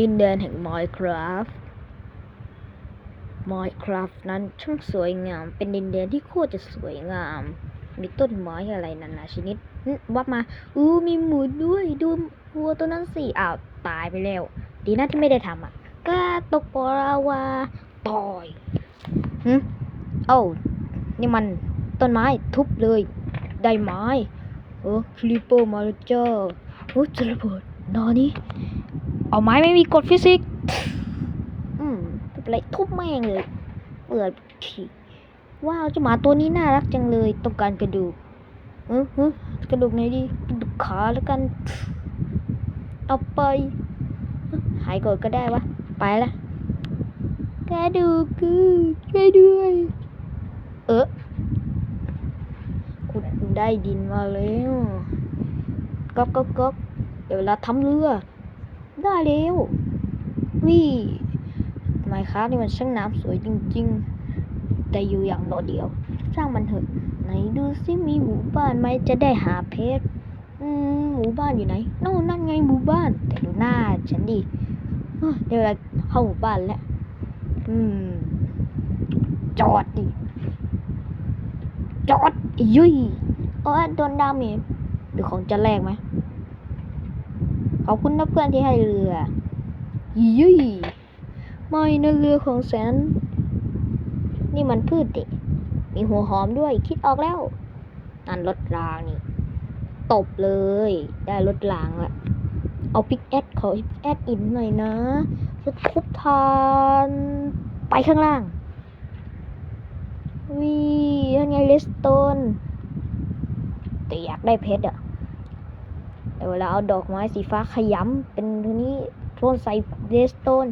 ดินแดนแห่ง Minecraft Minecraft นั้นช่างสวยงาม เป็นดินแดนที่โคตรจะสวยงาม มีต้นไม้อะไรนานาชนิดหึวับมา อู้มีหมูด้วยดูวัวตัวนั้นสิอ้าวตายไปแล้ว ดีนะที่ไม่ได้ทำอะก็ตกปลาวาต่อยหึเอ้านี่มันต้นไม้ทุบเลย ได้ไม้เออคลิปเปอร์มาแล้วจ้าโอ้จะระเบิดนอนนี่ เอาไม้ไม่มีกฎฟิสิกส์อืมไม่เป็นไรทุบแม่งเลย เปิดขี้ว้าวเจ้าหมาตัวนี้น่ารักจังเลยต้องการกระดูกเออเออกระดูกไหนดีกระดูกขาแล้วกัน เอาไป หายโกรธก็ได้วะ ไปละกระดูกคือช่วยด้วย เออคุณได้ดินมาแล้วก๊อกก๊อกก๊อกเดี๋ยวเวลาทำเรือ ได้แล้ววิไมครับนี่มันช่างน้ำสวยจริง ๆ แต่อยู่อย่างโดดเดี่ยว สร้างมันเถอะไหนดูซิมีหมู่บ้านไหมจะได้หาเพชรอืมหมู่บ้านอยู่ไหนโน่นนั่นไงหมู่บ้าน แต่ดูหน้าฉันดิเดี๋ยวเวลาเข้าหมู่บ้านแล้วอืม จอดดิ จอดอียุยโอ้ยโดนดาเมจหรือของจะแลกไหม ขอบคุณนะเพื่อนที่ให้เรืออียุยไม่นะเรือของแสน นี่มันพืชดิมีหัวหอมด้วยคิดออกแล้ว นั่นรถรางนี่ ตบเลย ได้รถรางละเอาพิกแอดขอพิกแอดอินหน่อยนะจะทุบทานไปข้างล่างวียังไงเลสโตนแต่อยากได้เพชรอะ แต่เวลาเอาดอกไม้สีฟ้าขยำเป็นทีนี้โทนใส่เดสโตน